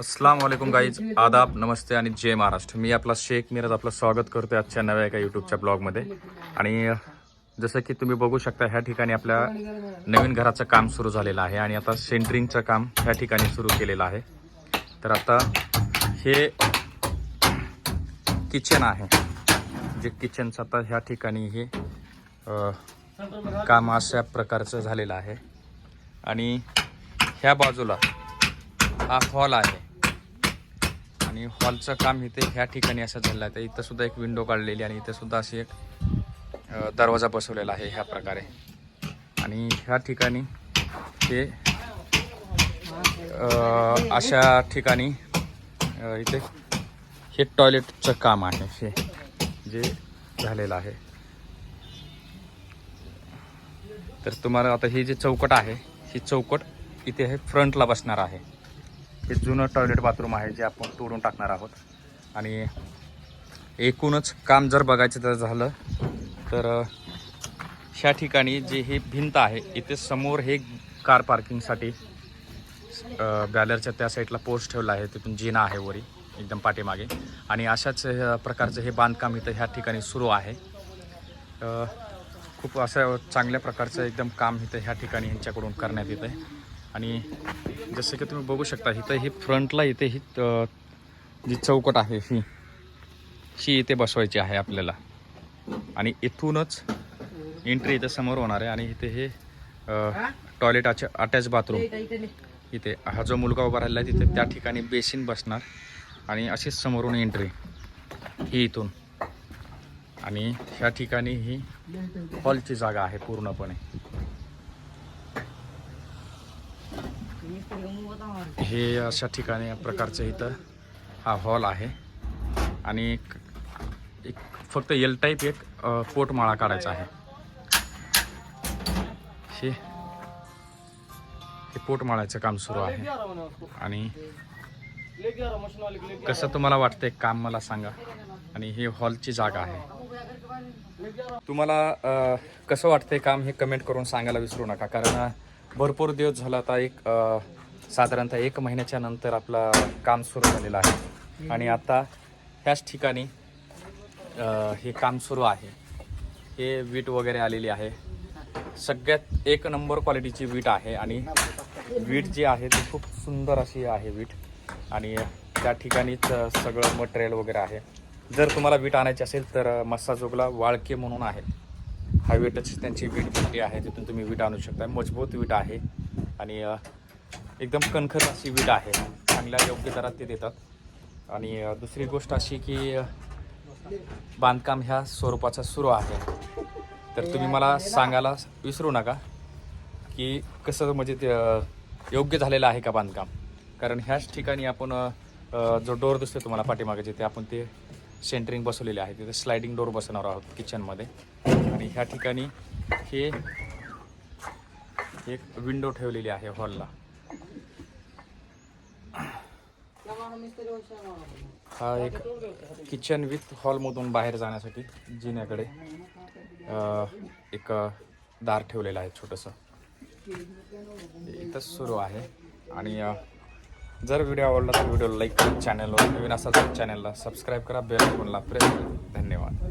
अस्सलाम वालेकुम गाईज आदाब नमस्ते आणि जय महाराष्ट्र. मी आपला शेख मिरज आपलं स्वागत करतो आजच्या नव्या एका यूट्यूबच्या ब्लॉगमध्ये आणि जसं की तुम्ही बघू शकता ह्या ठिकाणी आपल्या नवीन घराचं काम सुरू झालेलं आहे आणि आता सेंटरिंगचं काम ह्या ठिकाणी सुरू केलेलं आहे. तर आता हे किचन आहे. जे किचनचं आता ह्या ठिकाणी हे काम अशा प्रकारचं झालेलं आहे. आणि ह्या बाजूला हा हॉल आहे. आणि हॉलचं काम इथे ह्या ठिकाणी असं झालं आहे. तर इथं सुद्धा एक विंडो काढलेली आणि इथं सुद्धा अशी एक दरवाजा बसवलेला आहे ह्या प्रकारे. आणि ह्या ठिकाणी हे अशा ठिकाणी इथे हे टॉयलेटचं काम आहे हे जे झालेलं आहे. तर तुम्हाला आता ही जी चौकट आहे ही चौकट इथे हे फ्रंटला बसणार आहे. हे जुनं टॉयलेट बाथरूम आहे जे आपण तोडून टाकणार आहोत. आणि एकूणच काम जर बघायचं तर झालं तर ह्या ठिकाणी जे ही भिंत आहे इथे समोर हे कार पार्किंगसाठी बॅलरच्या त्या साईडला पोस्ट ठेवला आहे तिथून जिना आहे वरी एकदम पाठीमागे. आणि अशाच प्रकारचं हे बांधकाम इथं ह्या ठिकाणी सुरू आहे. खूप असं चांगल्या प्रकारचं एकदम काम इथं ह्या ठिकाणी ह्यांच्याकडून करण्यात येतं आहे आणि जसं की तुम्ही बघू शकता इथं ही फ्रंटला इथे ही जी चौकट आहे ही ही इथे बसवायची आहे आपल्याला. आणि इथूनच एंट्री इथं समोर होणार आहे. आणि इथे हे टॉयलेटाचे अटॅच बाथरूम इथे. हा जो मुलगा उभा राहिला आहे तिथे त्या ठिकाणी बेसिन बसणार. आणि अशीच समोरून एंट्री ही इथून. आणि ह्या ठिकाणी ही हॉलची जागा आहे पूर्णपणे. हे अशा ठिकाणी या प्रकारचं इथं हा हॉल आहे. आणि एक एक फक्त एल टाईप एक पोटमाळा काढायचा आहे. हे हे पोटमाळ्याचं काम सुरू आहे. आणि कसं तुम्हाला वाटतंय काम मला सांगा. आणि हे हॉलची जागा आहे. तुम्हाला कसं वाटतंय काम हे कमेंट करून सांगायला विसरू नका. कारण भरपूर दिवस झाला आता एक साधारणतः एक महिन्याच्या नंतर आपलं काम सुरू झालेलं आहे. आणि आता ह्याच ठिकाणी हे काम सुरू आहे. हे वीट वगैरे आलेली आहे. सगळ्यात एक नंबर क्वालिटीची वीट आहे आणि वीट जी आहे ती खूप सुंदर अशी आहे वीट. आणि त्या ठिकाणीच सगळं मटेरियल वगैरे आहे. जर तुम्हाला वीट आणायची असेल तर मस्साजोगला वाळके म्हणून आहे. हा वीटच त्यांची वीट भेटली आहे तिथून तुम्ही वीट आणू शकता. मजबूत वीट आहे आणि एकदम कणखर अशी वीट आहे. चांगल्या योग्य दरात ते देतात. आणि दुसरी गोष्ट अशी की बांधकाम ह्या स्वरूपाचा सुरू आहे. तर तुम्ही मला सांगायला विसरू नका की कसं म्हणजे ते योग्य झालेलं आहे का बांधकाम? कारण ह्याच ठिकाणी आपण जो डोर दिसतो तुम्हाला पाठीमागे जिथे आपण ते सेंटरिंग बसवलेले आहे तिथे स्लायडिंग डोर बसवणार आहोत किचनमध्ये आणि ह्या ठिकाणी हे एक विंडो ठेवलेली आहे हॉलला हा एक किचन विथ हॉलमधून बाहेर जाण्यासाठी जिन्याकडे एक दार ठेवलेलं आहे छोटंसं. इथंच सुरू आहे. आणि जर व्हिडिओ आवडला तर व्हिडिओ लाईक करा चॅनलवर नवीन असाल तर चॅनलला सबस्क्राईब करा बेल आयकॉनला प्रेस धन्यवाद.